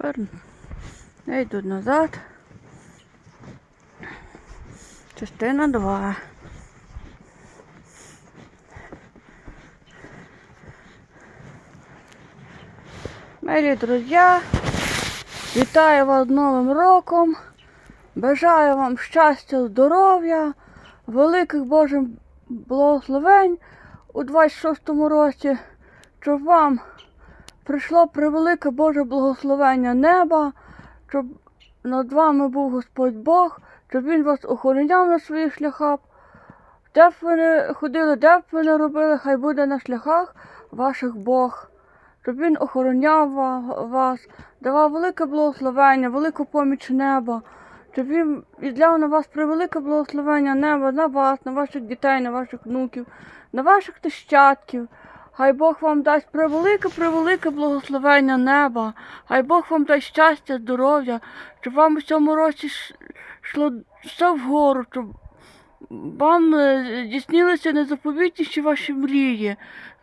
Тепер я йду назад. Частина 2. Милі друзі, вітаю вас Новим роком. Бажаю вам щастя, здоров'я, великих Божих благословень у 26-му році, щоб вам прийшло превелике Боже благословення неба, щоб над вами був Господь Бог, щоб Він вас охороняв на своїх шляхах. Де б ви не ходили, де б ви не робили, хай буде на шляхах ваших Бог. Щоб він охороняв вас, давав велике благословення, велику поміч неба, щоб він відляв на вас превелике благословення неба, на вас, на ваших дітей, на ваших внуків, на ваших нащадків. Хай Бог вам дасть превелике, превелике благословення неба. Хай Бог вам дасть щастя, здоров'я, щоб вам у цьому році йшло все вгору, щоб вам е, здійснилися незаповітніші ваші мрії.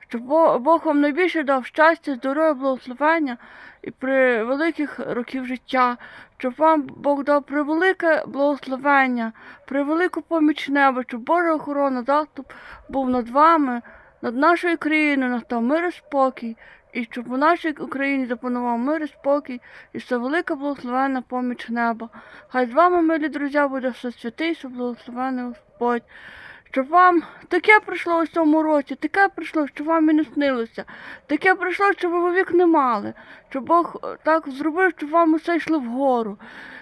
Щоб Бог вам найбільше дав щастя, здоров'я, благословення і при великих років життя, щоб вам Бог дав превелике благословення, превелику поміч неба, щоб Божа охорона, заступ був над вами, над нашою країною, настав мир і спокій, і щоб у нашій Україні запанував мир і спокій, і все велика благословенна поміч неба. Хай з вами, милі друзі, буде все святий, все благословений Господь. Щоб вам таке прийшло у цьому році, таке прийшло, що вам і не снилося, таке прийшло, що ви вовік не мали, щоб Бог е, так зробив, щоб вам усе йшло вгору,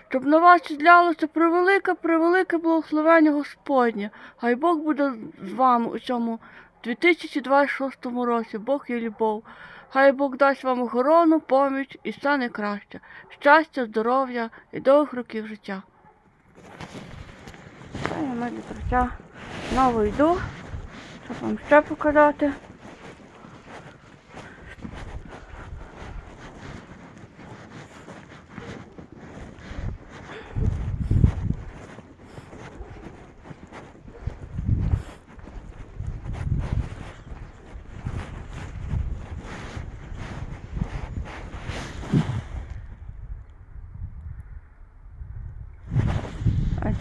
щоб на вас злялося превелике, превелике благословення Господнє. Хай Бог буде з вами у цьому 2026 році. Бог і любов. Хай Бог дасть вам охорону, поміч і все найкраще. Щастя, здоров'я і довгих років життя. Я милі відкриття. знову йду, щоб вам ще показати.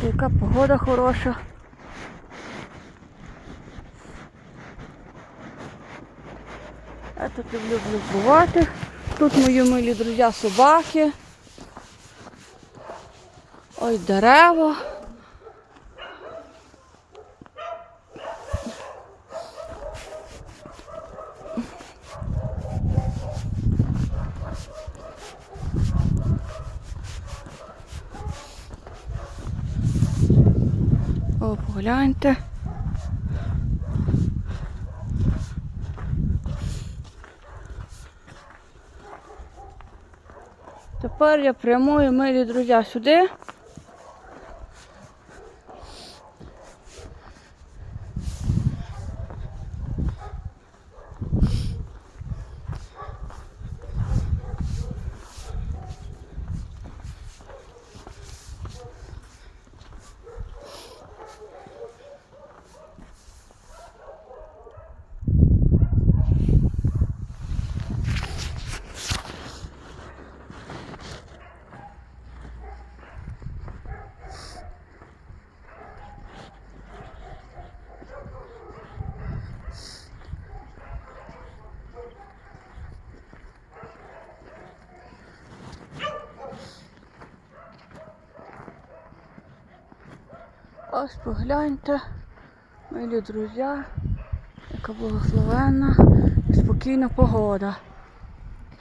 Яка погода хороша. Я тут люблю бувати. Тут мої милі друзі собаки. Ой, дерева. О, погляньте. Тепер я прямую, милі друзі, сюди. Ось погляньте, милі друзі, яка благословенна і спокійна погода.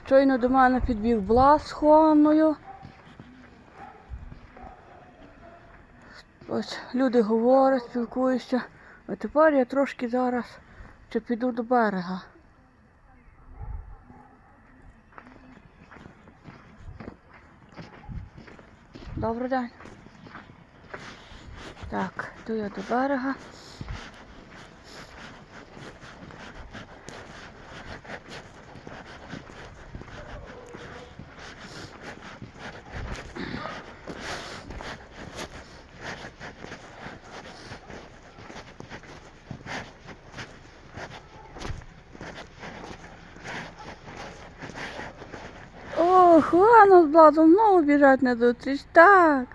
Щойно до мене підбіг Блас з Хуанною. Ось люди говорять, спілкуються. А тепер я трошки зараз ще піду до берега. Добрий день. Так, йду я до берега. З Бладом знову біжать на зустріч. Так.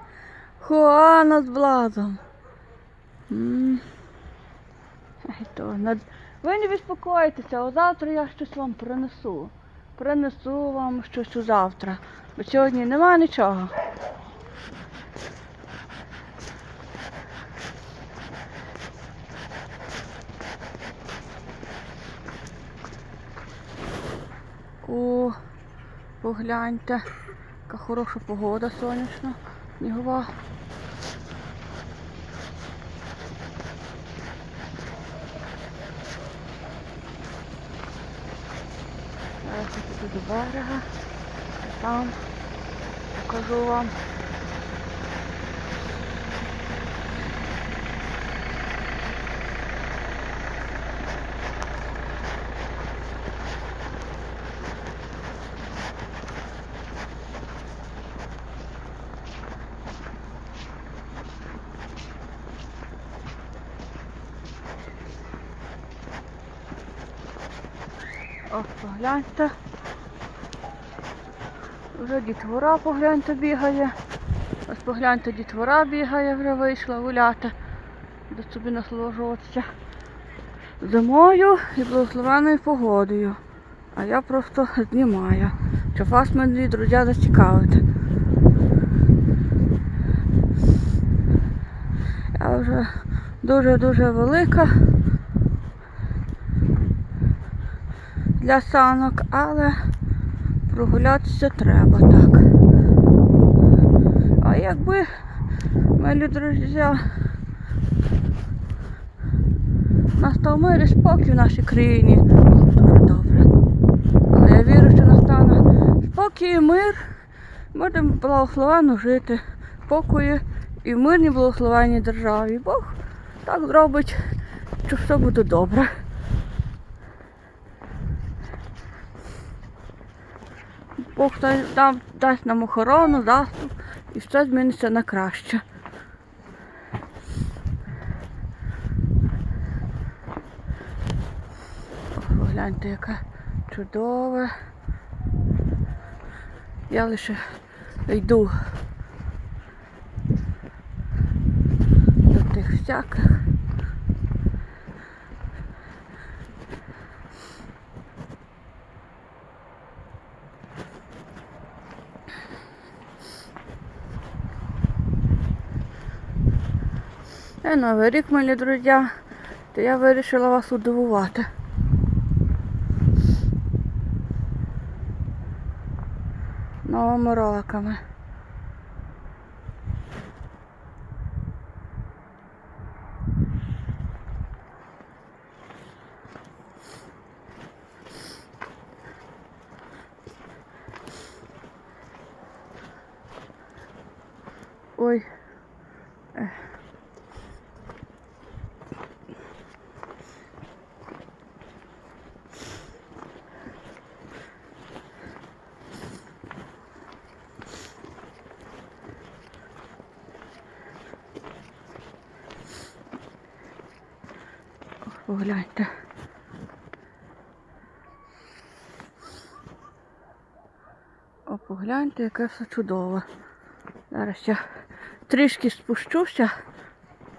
Хуана з Бладом. То, над- Ви не безпокойтеся, а завтра я щось вам принесу. Принесу вам щось у завтра. Бо сьогодні нема нічого. О, погляньте, яка хороша погода сонячна, снігова. Зараз я піду до берега, там покажу вам. Ось погляньте. Вже дітвора погляньте бігає. Ось погляньте, дітвора бігає, вже вийшла гуляти. До собі насолоджуватися зимою і благословенною погодою. А я просто знімаю. Щоб вас, мої друзі, зацікавити. Я вже дуже-дуже велика. для санок, але прогулятися треба так. А якби, мої друзі, настав мир і спокій в нашій країні, дуже добре. Але я вірю, що настане спокій і мир, будемо благословенно жити, в спокої і в мирній благословенній державі. Бог так зробить, що все буде добре. Бог дай- дам, дасть нам охорону, заступ і все зміниться на краще. Ох, Погляньте, яке чудове. Я лише йду до тих всяких. Е, Новий рік, мої друзі, то я вирішила вас удивувати. Новими роликами. Ой. Погляньте. О, погляньте, яке все чудове. Зараз я трішки спущуся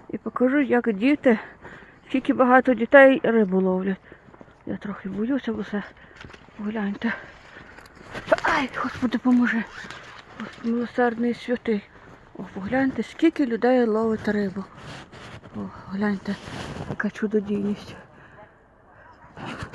і покажу, як діти, скільки багато дітей рибу ловлять. Я трохи боюся, бо все. Погляньте. Ай, Господи. Господи, милосердний святий. О, погляньте, скільки людей ловить рибу. О, гляньте, яка чудодійність.